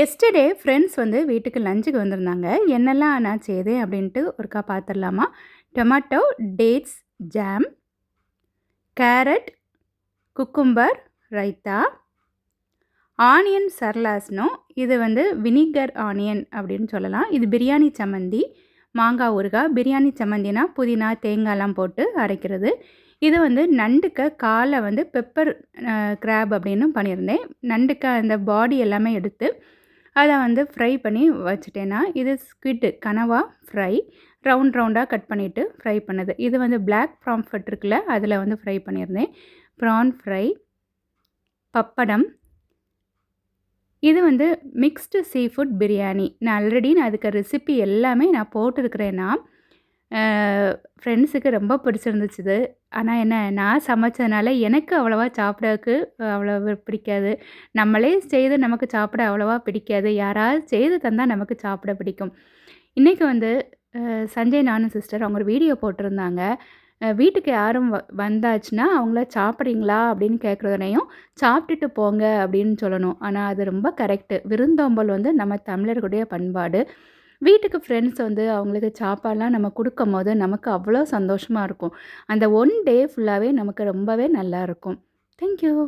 Yesterday friends வந்து வீட்டுக்கு லஞ்சுக்கு வந்திருந்தாங்க. என்னெல்லாம் ஆனாச்சு செய்தேன் அப்படின்ட்டு ஒருக்கா பார்த்துடலாமா tomato dates jam carrot cucumber raita onion சர்லாஸ்னோ இது வந்து வினிகர் ஆனியன் அப்படின்னு சொல்லலாம். இது பிரியாணி சம்மந்தி மாங்காய் ஊறுகாய். பிரியாணி சம்மந்தினா புதினா தேங்காய்லாம் போட்டு அரைக்கிறது. இது வந்து நண்டுக்க காலை வந்து பெப்பர் கிராப் அப்படின்னு பண்ணியிருந்தேன். நண்டுக்க அந்த பாடி எல்லாமே எடுத்து அதை வந்து ஃப்ரை பண்ணி வச்சுட்டேன்னா இது ஸ்குவிட்டு கனவா ஃப்ரை ரவுண்ட் ரவுண்டாக கட் பண்ணிவிட்டு ஃப்ரை பண்ணது. இது வந்து பிளாக் ப்ராம்ஃபட் இருக்குல்ல அதில் வந்து ஃப்ரை பண்ணியிருந்தேன். Prawn fry papadam. இது வந்து மிக்ஸ்டு சீ ஃபுட் பிரியாணி நான் ஆல்ரெடி நான் அதுக்கு ரெசிபி எல்லாமே நான் போட்டிருக்கிறேன்னா ஃப்ரெண்ட்ஸுக்கு ரொம்ப பிடிச்சிருந்துச்சு ஆனால் என்ன நான் சமைச்சதுனால எனக்கு அவ்வளோவா சாப்பிடக்கு அவ்வளோ பிடிக்காது. நம்மளே செய்து நமக்கு சாப்பிட அவ்வளோவா பிடிக்காது. யாராவது செய்து தந்தால் நமக்கு சாப்பிட பிடிக்கும். இன்றைக்கி வந்து சஞ்சய் நானும் சிஸ்டர் அவங்க ஒரு வீடியோ போட்டிருந்தாங்க. வீட்டுக்கு யாரும் வ வந்தாச்சுன்னா அவங்கள சாப்பிட்றீங்களா அப்படின்னு கேட்குறதுனையும் சாப்பிட்டுட்டு போங்க அப்படின்னு சொல்லணும். ஆனால் அது ரொம்ப கரெக்டு விருந்தோம்பல் வந்து நம்ம தமிழர்களுடைய பண்பாடு. வீட்டுக்கு ஃப்ரெண்ட்ஸ் வந்து அவங்களுக்கு சாப்பாடெலாம் நம்ம கொடுக்கும் போது நமக்கு அவ்வளோ சந்தோஷமாக இருக்கும். அந்த ஒன் டே ஃபுல்லாகவே நமக்கு ரொம்பவே நல்லாயிருக்கும் தேங்க்யூ